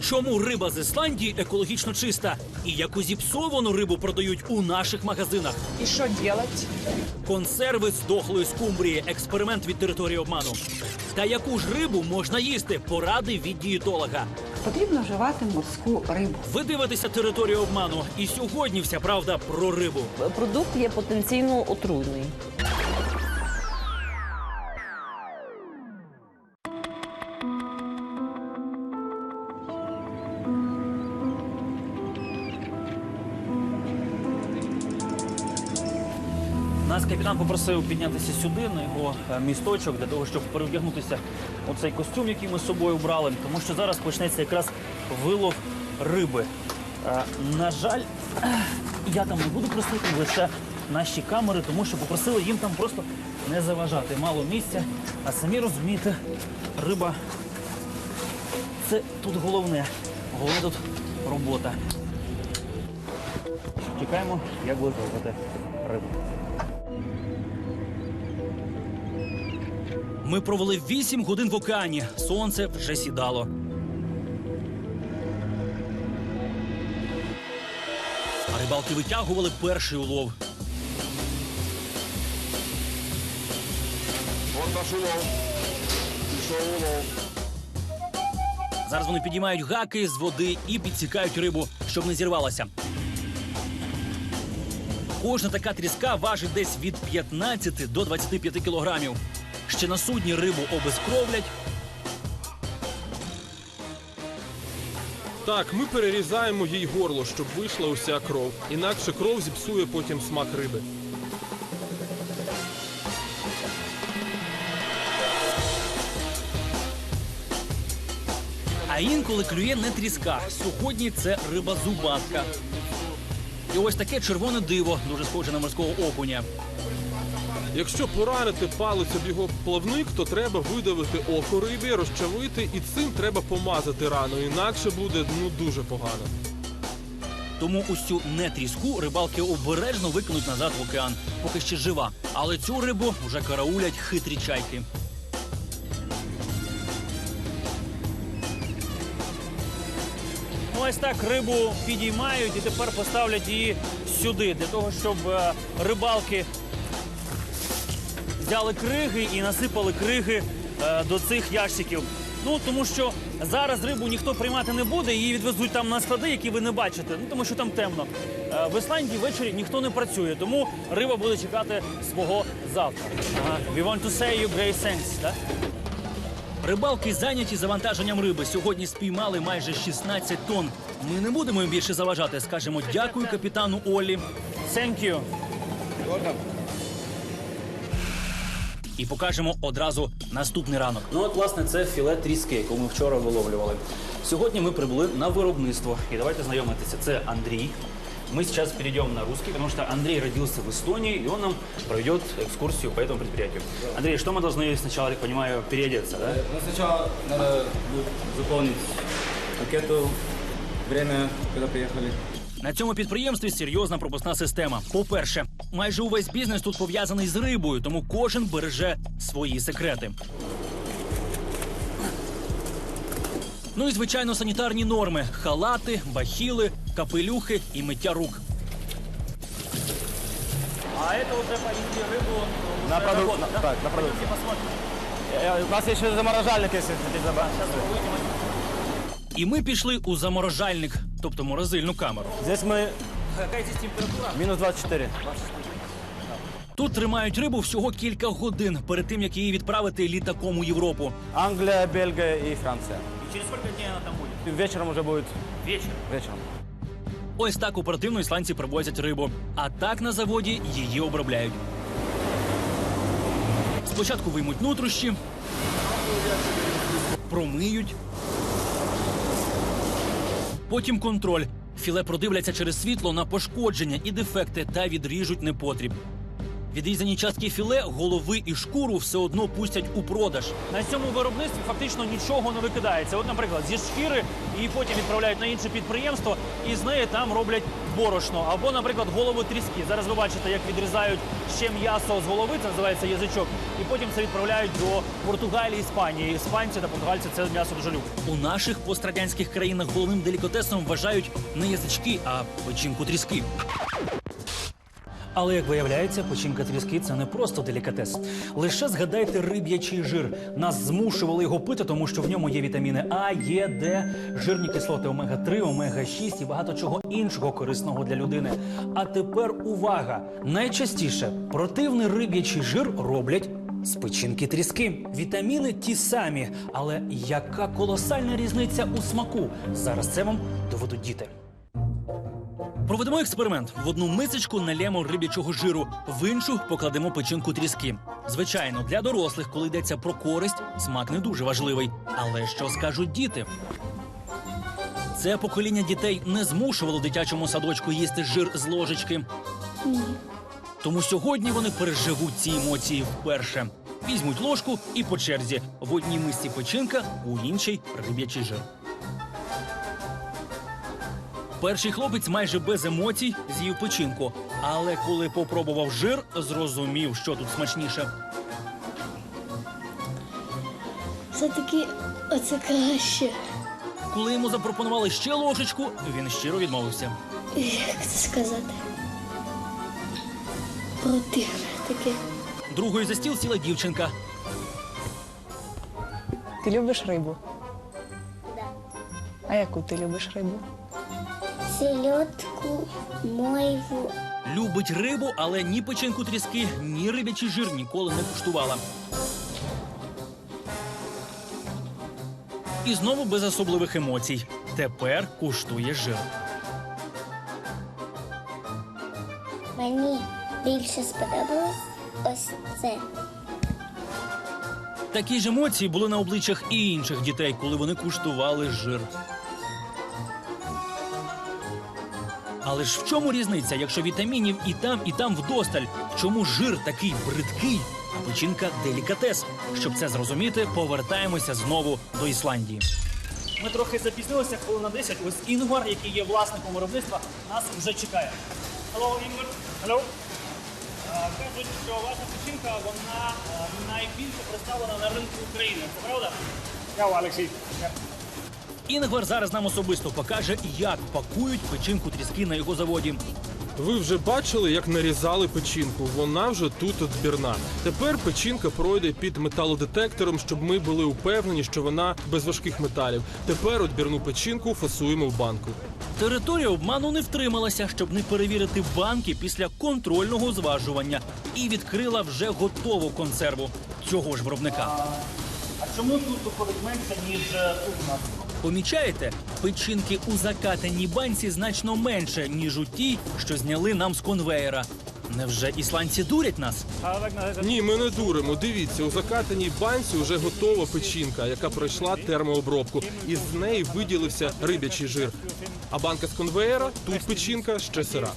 Чому риба з Ісландії екологічно чиста? І яку зіпсовану рибу продають у наших магазинах? И что делать? Консерви з дохлої скумбрії. Експеримент від території обману. Та яку ж рибу можна їсти? Поради від дієтолога. Потрібно вживати морську рибу. Ви дивитеся територію обману. І сьогодні вся правда про рибу. Продукт є потенційно отруйний. Нас капітан попросив піднятися сюди на його е, місточок для того, щоб перевдягнутися у цей костюм, який ми з собою брали, тому що зараз почнеться якраз вилов риби. Е, На жаль, я там не буду присутній, лише наші камери, тому що попросили їм там просто не заважати. Мало місця, а самі розумієте, риба це тут головне. Головне тут робота. Чекаємо, як буде рибу. Ми провели 8 годин в океані. Сонце вже сідало. А рибалки витягували перший улов. От наш улов. Пішов улов. Зараз вони підіймають гаки з води і підсікають рибу, щоб не зірвалася. Кожна така тріска важить десь від 15 до 25 кілограмів. Ще на судні рибу обезкровлять, Так, ми перерізаємо їй горло, щоб вийшла уся кров. Інакше кров зіпсує потім смак риби. а інколи клює не тріска. Сьогодні це риба зубатка. І ось таке червоне диво, дуже схоже на морського окуня. Якщо поранити палець об його плавник, то треба видавити око рибі, розчавити і цим треба помазати рану. Інакше буде ну дуже погано. Тому ось цю нетріску рибалки обережно викинуть назад в океан, поки ще жива. Але цю рибу вже караулять хитрі чайки. Ось так рибу підіймають і тепер поставлять її сюди, для того, щоб е, рибалки взяли криги і насипали криги е, до цих ящиків. Ну тому що зараз рибу ніхто приймати не буде, її відвезуть там на склади, які ви не бачите. Ну тому що там темно. Е, в Ісландії ввечері ніхто не працює, тому риба буде чекати свого завтра. Ага. We want to say you great thanks, так? Рибалки зайняті завантаженням риби. Сьогодні спіймали майже 16 тонн. Ми не будемо їм більше заважати. Скажемо дякую капітану Олі. Thank you І покажемо одразу наступний ранок. Ну от, власне, це філе тріски, яку ми вчора виловлювали. Сьогодні ми прибули на виробництво. І давайте знайомитися. Це Андрій. Мы сейчас перейдем на русский, потому что Андрей родился в Эстонии, и он нам проведет экскурсию по этому предприятию. Андрей, что мы должны сначала, я так понимаю, переодеться, да? Ну, сначала надо будет заполнить анкету, время, когда приехали. На цьому підприємстві серйозна пропускна система. По-перше, майже увесь бізнес тут пов'язаний з рибою, тому кожен береже свої секрети. Ну і звичайно, санітарні норми: халати, бахіли, капелюхи і миття рук. А це вже повезли рибу На продукт, так, на продукт. У нас есть еще заморожальник, если хотите забрать. І ми пішли у заморожальник, тобто морозильну камеру. Здесь мы Яка здесь температура? минус 24. Тут тримають рибу всього кілька годин перед тим, як її відправити літаком у Європу. Англия, Бельгия и Франция. Через скільки днів вона там буде? Вечером уже будет Вечір. вечером. Ось так оперативно ісландці привозять рибу. А так на заводі її обробляють. Спочатку виймуть нутрощі, промиють. Потім контроль. Філе продивляться через світло на пошкодження і дефекти та відріжуть непотріб. Відрізані частки філе, голови і шкуру все одно пустять у продаж. На цьому виробництві фактично нічого не викидається. От, наприклад, зі шкіри її потім відправляють на інше підприємство, і з неї там роблять борошно. Або, наприклад, голови тріски. Зараз ви бачите, як відрізають ще м'ясо з голови, це називається язичок, і потім це відправляють до Португалії, Іспанії. Іспанці та португальці це м'ясо дуже люблять. У наших пострадянських країнах головним делікатесом вважають не язички, а печінку тріски. Але як виявляється, печінка тріски це не просто делікатес. Лише згадайте риб'ячий жир. Нас змушували його пити, тому що в ньому є вітаміни А, Є, Д, жирні кислоти омега 3 омега 6 і багато чого іншого корисного для людини. А тепер увага! Найчастіше противний риб'ячий жир роблять. З печінки тріски вітаміни ті самі, але яка колосальна різниця у смаку? Зараз це вам доведуть діти. Проведемо експеримент. В одну мисочку налємо риб'ячого жиру, в іншу покладемо печінку тріски. Звичайно, для дорослих, коли йдеться про користь, смак не дуже важливий. Але що скажуть діти? Це покоління дітей не змушувало дитячому садочку їсти жир з ложечки. Тому сьогодні вони переживуть ці емоції вперше. Візьмуть ложку і по черзі. В одній мисці печінка, у іншій риб'ячий жир. Перший хлопець майже без емоцій з'їв печінку. Але коли попробував жир, зрозумів, що тут смачніше. Все-таки оце краще. Коли йому запропонували ще ложечку, він щиро відмовився. Як це сказати? Противне таке. Другою за стіл сіла дівчинка. Ти любиш рибу? Да. А яку ти любиш рибу? Селедку, мойву. Любить рибу, але ні печінку тріски, ні рибячий жир ніколи не куштувала. І знову без особливих емоцій. Тепер куштує жир. Мені більше сподобалось ось це. Такі ж емоції були на обличчях і інших дітей, коли вони куштували жир. Але ж в чому різниця, якщо вітамінів і там, і там вдосталь? Чому жир такий бридкий, а печінка делікатес? Щоб це зрозуміти, повертаємося знову до Ісландії. Ми трохи запізнилися, хвилин на 10. Ось Інгвар, який є власником виробництва, нас вже чекає. Hello, Інгвар. Hello. Е, Кажуть, що ваша печінка вона е, найбільше представлена на ринку України. Це правда? Я Олексій. Інгвар зараз нам особисто покаже, як пакують печінку тріски на його заводі. Ви вже бачили, як нарізали печінку. Вона вже тут відбірна. Тепер печінка пройде під металодетектором, щоб ми були упевнені, що вона без важких металів. Тепер відбірну печінку фасуємо в банку. Територія обману не втрималася, щоб не перевірити банки після контрольного зважування, і відкрила вже готову консерву цього ж виробника. А чому тут доходить менше ніж тут у нас? Помічаєте, печінки у закатаній банці значно менше, ніж у тій, що зняли нам з конвеєра. Невже ісландці дурять нас? Ні, ми не дуримо. Дивіться, у закатаній банці вже готова печінка, яка пройшла термообробку, і з неї виділився рибячий жир. А банка з конвеєра тут печінка ще сира.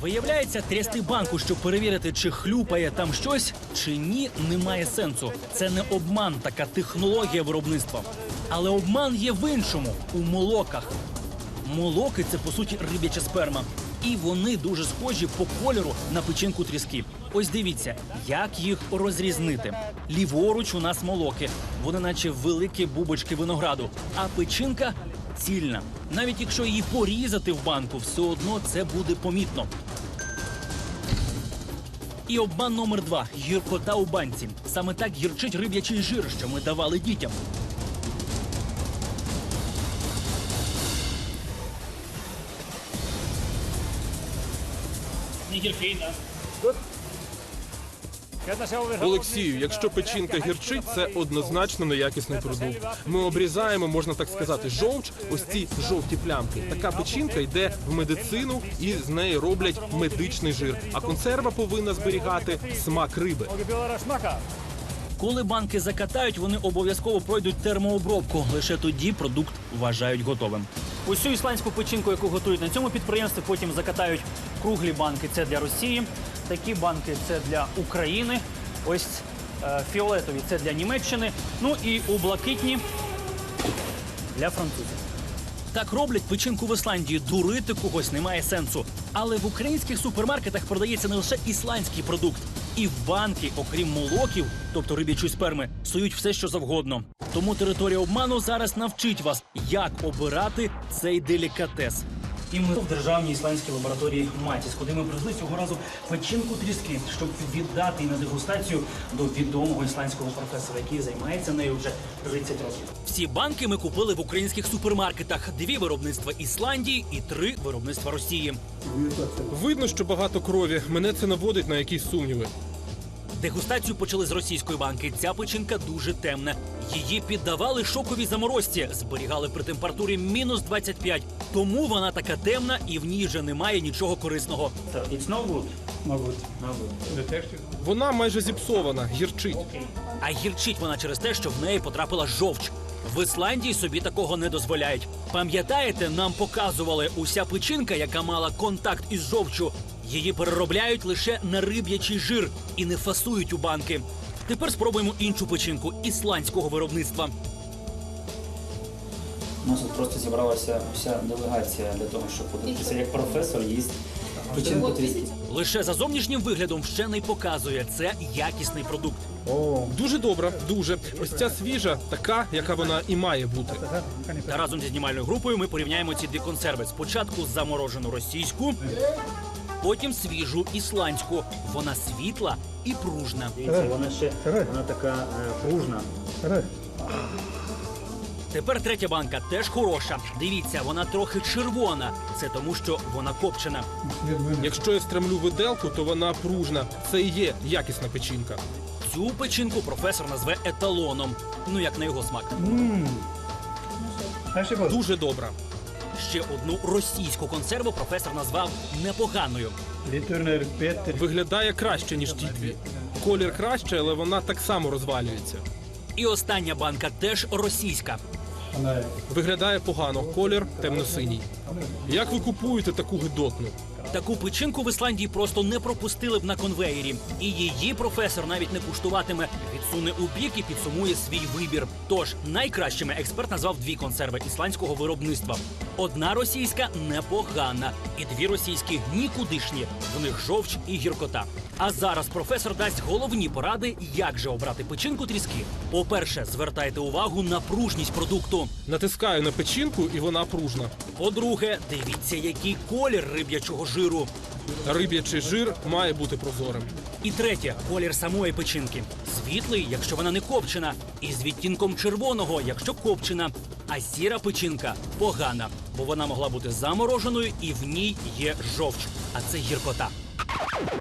Виявляється, трясти банку, щоб перевірити, чи хлюпає там щось, чи ні, немає сенсу. Це не обман, така технологія виробництва. Але обман є в іншому у молоках. Молоки це по суті риб'яча сперма. І вони дуже схожі по кольору на печінку тріски. Ось дивіться, як їх розрізнити. Ліворуч у нас молоки, вони наче великі бубочки винограду, а печінка цільна. Навіть якщо її порізати в банку, все одно це буде помітно. І обман номер два гіркота у банці. Саме так гірчить риб'ячий жир, що ми давали дітям. Не гіркий, так. Олексію, якщо печінка гірчить, це однозначно неякісний продукт. Ми обрізаємо, можна так сказати, жовч, ось ці жовті плямки. Така печінка йде в медицину і з неї роблять медичний жир. А консерва повинна зберігати смак риби. Коли банки закатають, вони обов'язково пройдуть термообробку. Лише тоді продукт вважають готовим. Усю ісландську печінку, яку готують на цьому підприємстві, потім закатають круглі банки. Це для Росії. Такі банки це для України. Ось е, фіолетові це для Німеччини. Ну і у блакитні для французів. Так роблять печінку в Ісландії. Дурити когось немає сенсу. Але в українських супермаркетах продається не лише ісландський продукт. І в банки, окрім молоків, тобто риб'ячої сперми, сують все, що завгодно. Тому територія обману зараз навчить вас, як обирати цей делікатес. І ми в державній ісландській лабораторії Матіс, куди ми привезли цього разу печінку тріски, щоб віддати її на дегустацію до відомого ісландського професора, який займається нею вже 30 років. Всі банки ми купили в українських супермаркетах: дві виробництва Ісландії і три виробництва Росії. Видно, що багато крові. Мене це наводить на якісь сумніви. Дегустацію почали з російської банки. Ця печінка дуже темна. Її піддавали шоковій заморозці, зберігали при температурі мінус 25. Тому вона така темна і в ній вже немає нічого корисного. It's no good. No good. No good. Вона майже зіпсована, гірчить. А гірчить вона через те, що в неї потрапила жовч. В Ісландії собі такого не дозволяють. Пам'ятаєте, нам показували уся печінка, яка мала контакт із жовчю. Її переробляють лише на риб'ячий жир і не фасують у банки. Тепер спробуємо іншу печінку ісландського виробництва. У нас тут просто зібралася вся делегація для того, щоб подивитися, як професор їсть печінку тріски. Лише за зовнішнім виглядом вчений показує це якісний продукт. Дуже добра, дуже. Ось ця свіжа, така, яка вона і має бути. Та разом зі знімальною групою ми порівняємо ці дві консерви. Спочатку заморожену російську, потім свіжу ісландську. Вона світла і пружна. Дивіться, вона ще вона така пружна. Тепер третя банка теж хороша. Дивіться, вона трохи червона. Це тому, що вона копчена. Якщо я стремлю виделку, то вона пружна. Це і є якісна печінка. Цю печінку професор назве еталоном. Ну як на його смак. Дуже добра. Ще одну російську консерву професор назвав непоганою. Виглядає краще, ніж ті дві. Колір краще, але вона так само розвалюється. І остання банка теж російська. Виглядає погано, колір темно-синій. Як ви купуєте таку гидотну? Таку печінку в Ісландії просто не пропустили б на конвеєрі. І її професор навіть не куштуватиме. Відсуне у бік і підсумує свій вибір. Тож найкращими експерт назвав дві консерви ісландського виробництва. Одна російська непогана, і дві російські нікудишні. В них жовч і гіркота. А зараз професор дасть головні поради, як же обрати печінку тріски. По-перше, звертайте увагу на пружність продукту. Натискаю на печінку, і вона пружна. По-друге, дивіться, який колір риб'ячого жиру. Риб'ячий жир має бути прозорим. І третє колір самої печінки. Світлий, якщо вона не копчена, і з відтінком червоного, якщо копчена. А сіра печінка погана, бо вона могла бути замороженою і в ній є жовч, а це гіркота.